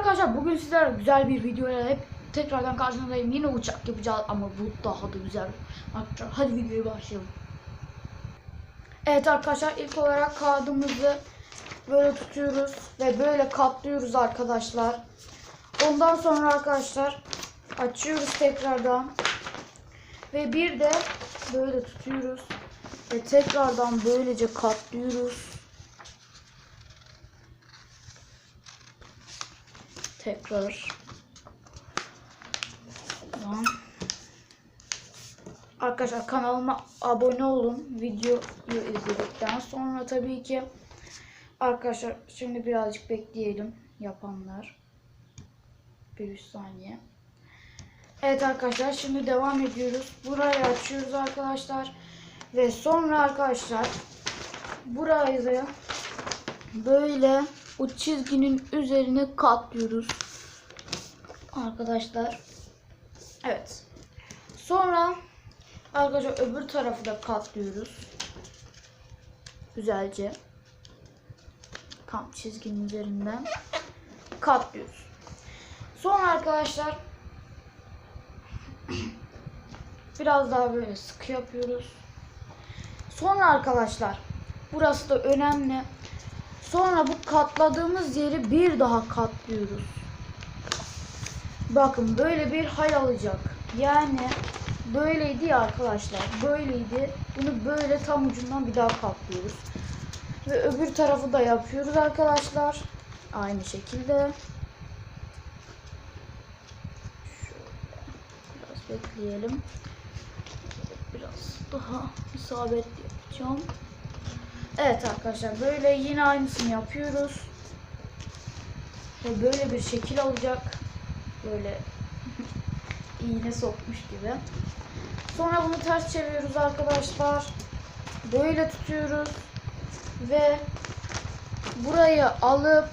arkadaşlar bugün sizlerle güzel bir videoyla hep tekrardan karşınızdayım. Yine uçak yapacağız ama bu daha da güzel. Arkadaşlar hadi videoya başlayalım. Evet arkadaşlar ilk olarak kağıdımızı böyle tutuyoruz ve böyle katlıyoruz arkadaşlar. Ondan sonra arkadaşlar açıyoruz tekrardan. Ve bir de böyle tutuyoruz ve tekrardan böylece katlıyoruz. Tekrar. Tamam. Arkadaşlar kanalıma abone olun. Videoyu izledikten sonra tabii ki. Arkadaşlar şimdi birazcık bekleyelim yapanlar. Bir üç saniye. Evet arkadaşlar şimdi devam ediyoruz. Burayı açıyoruz arkadaşlar. Ve sonra arkadaşlar burayı böyle o çizginin üzerine katlıyoruz. Arkadaşlar. Evet. Sonra arkadaşlar öbür tarafı da katlıyoruz. Güzelce. Tam çizginin üzerinden katlıyoruz. Sonra arkadaşlar biraz daha böyle sıkı yapıyoruz. Sonra arkadaşlar burası da önemli. Sonra bu katladığımız yeri bir daha katlıyoruz. Bakın böyle bir hal alacak. Yani böyleydi ya arkadaşlar. Böyleydi. Bunu böyle tam ucundan bir daha katlıyoruz. Ve öbür tarafı da yapıyoruz arkadaşlar. Aynı şekilde. Şöyle biraz bekleyelim. Biraz daha isabetli yapacağım. Evet arkadaşlar böyle yine aynısını yapıyoruz. Ve böyle bir şekil alacak. Böyle iğne sokmuş gibi. Sonra bunu ters çeviriyoruz arkadaşlar. Böyle tutuyoruz. Ve burayı alıp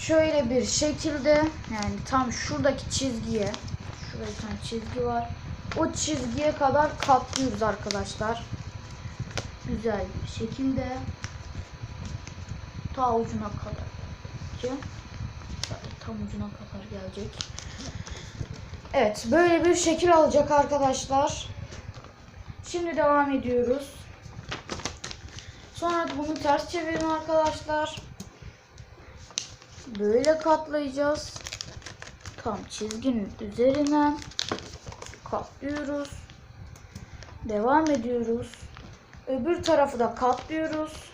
şöyle bir şekilde yani tam şuradaki çizgiye şurada bir tane çizgi var. O çizgiye kadar katlıyoruz arkadaşlar güzel bir şekilde ta ucuna kadar ki tam ucuna kadar gelecek. Evet böyle bir şekil alacak arkadaşlar. Şimdi devam ediyoruz. Sonra bunu ters çevirin arkadaşlar. Böyle katlayacağız. Tam çizginin üzerinden katlıyoruz. Devam ediyoruz. Öbür tarafı da katlıyoruz.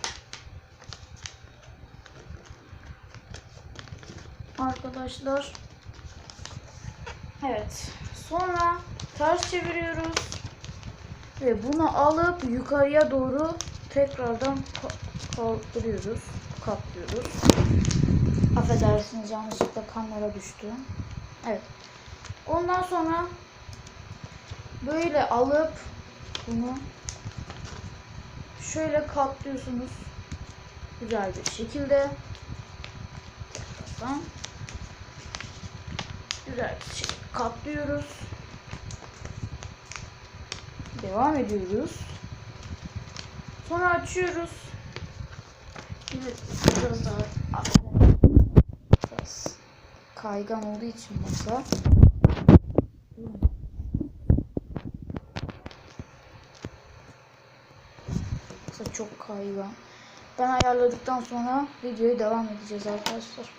Arkadaşlar. Evet. Sonra ters çeviriyoruz. Ve bunu alıp yukarıya doğru tekrardan ka- kaldırıyoruz. Katlıyoruz. Affedersiniz yanlışlıkla kamera düştü. Evet. Ondan sonra böyle alıp bunu şöyle katlıyorsunuz. Güzel bir şekilde. Tekrardan. Güzel bir şekilde katlıyoruz. Devam ediyoruz. Sonra açıyoruz. Evet, biraz daha kaygan olduğu için masa. Yoksa çok kaygan. Ben ayarladıktan sonra videoya devam edeceğiz arkadaşlar.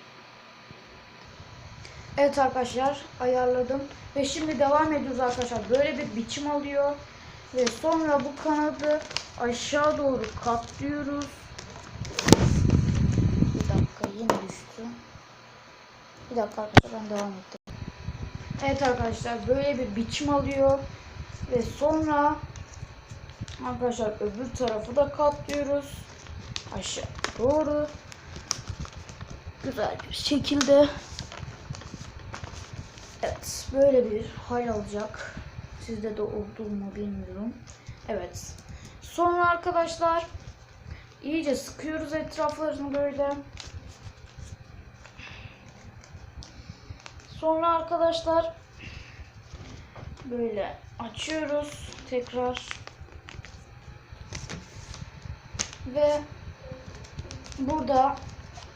Evet arkadaşlar ayarladım. Ve şimdi devam ediyoruz arkadaşlar. Böyle bir biçim alıyor. Ve sonra bu kanadı aşağı doğru katlıyoruz. Bir dakika yine düştü. Bir dakika arkadaşlar ben devam ettim. Evet arkadaşlar böyle bir biçim alıyor. Ve sonra Arkadaşlar öbür tarafı da katlıyoruz. Aşağı doğru. Güzel bir şekilde. Evet. Böyle bir hal alacak. Sizde de oldu mu bilmiyorum. Evet. Sonra arkadaşlar iyice sıkıyoruz etraflarını böyle. Sonra arkadaşlar böyle açıyoruz tekrar ve burada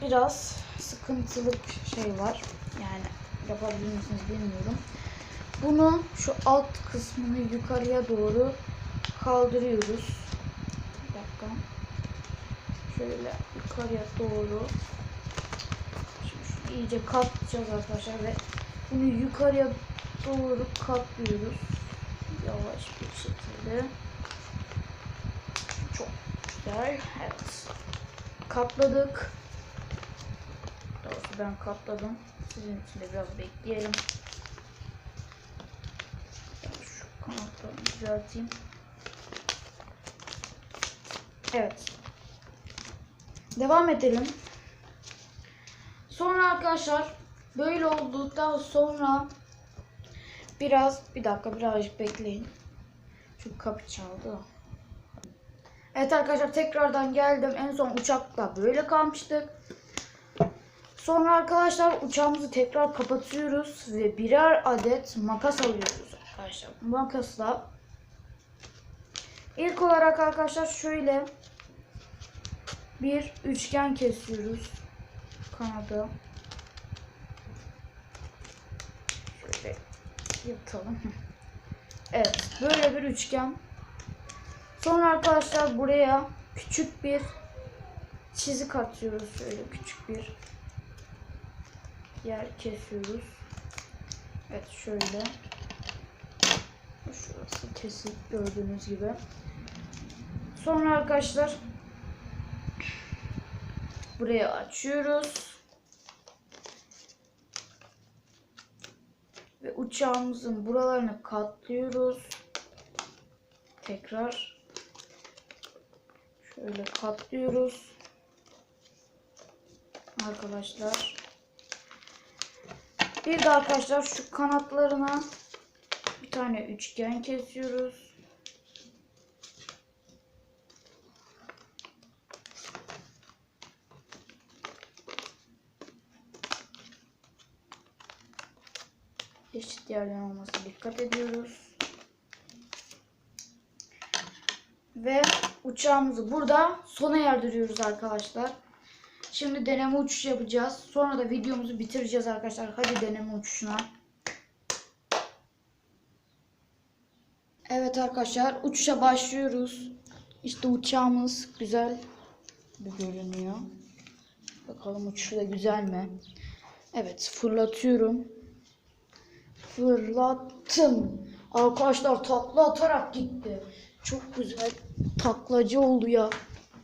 biraz sıkı sıkıntılık şey var. Yani yapabilir misiniz bilmiyorum. Bunu şu alt kısmını yukarıya doğru kaldırıyoruz. Bir dakika. Şöyle yukarıya doğru. Şimdi iyice katlayacağız arkadaşlar ve bunu yukarıya doğru katlıyoruz. Yavaş bir şekilde. Çok güzel. Evet. Katladık. Doğrusu ben katladım. Sizin için de biraz bekleyelim. Şu kanatlarını düzelteyim. Evet. Devam edelim. Sonra arkadaşlar böyle olduktan sonra biraz bir dakika birazcık bekleyin. Çünkü kapı çaldı. Evet arkadaşlar tekrardan geldim. En son uçakta böyle kalmıştık. Sonra arkadaşlar uçağımızı tekrar kapatıyoruz ve birer adet makas alıyoruz arkadaşlar. Makasla ilk olarak arkadaşlar şöyle bir üçgen kesiyoruz kanadı. Şöyle yatalım. Evet, böyle bir üçgen. Sonra arkadaşlar buraya küçük bir çizik atıyoruz. Şöyle küçük bir yer kesiyoruz. Evet şöyle. Şurası kesik gördüğünüz gibi. Sonra arkadaşlar buraya açıyoruz. Ve uçağımızın buralarını katlıyoruz. Tekrar şöyle katlıyoruz. Arkadaşlar. Bir de arkadaşlar şu kanatlarına bir tane üçgen kesiyoruz. Eşit yerden olması dikkat ediyoruz. Ve uçağımızı burada sona erdiriyoruz arkadaşlar. Şimdi deneme uçuş yapacağız. Sonra da videomuzu bitireceğiz arkadaşlar. Hadi deneme uçuşuna. Evet arkadaşlar uçuşa başlıyoruz. İşte uçağımız güzel bir görünüyor. Bakalım uçuşu da güzel mi? Evet fırlatıyorum. Fırlattım. Arkadaşlar takla atarak gitti. Çok güzel taklacı oldu ya.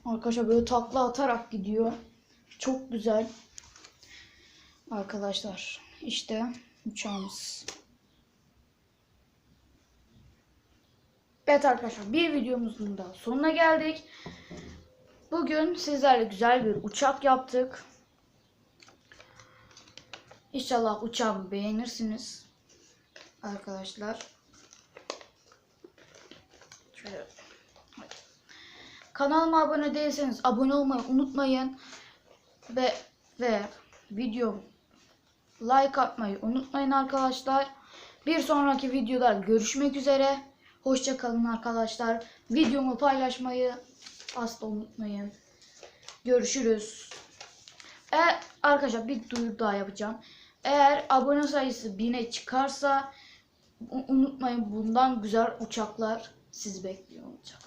Arkadaşlar böyle takla atarak gidiyor. Çok güzel. Arkadaşlar işte uçağımız. Evet arkadaşlar bir videomuzun da sonuna geldik. Bugün sizlerle güzel bir uçak yaptık. İnşallah uçağımı beğenirsiniz. Arkadaşlar. Kanalıma abone değilseniz abone olmayı unutmayın. Ve ve video like atmayı unutmayın arkadaşlar. Bir sonraki videoda görüşmek üzere. Hoşça kalın arkadaşlar. Videomu paylaşmayı asla unutmayın. Görüşürüz. E, arkadaşlar bir duyuru daha yapacağım. Eğer abone sayısı 1000'e çıkarsa unutmayın bundan güzel uçaklar sizi bekliyor olacak.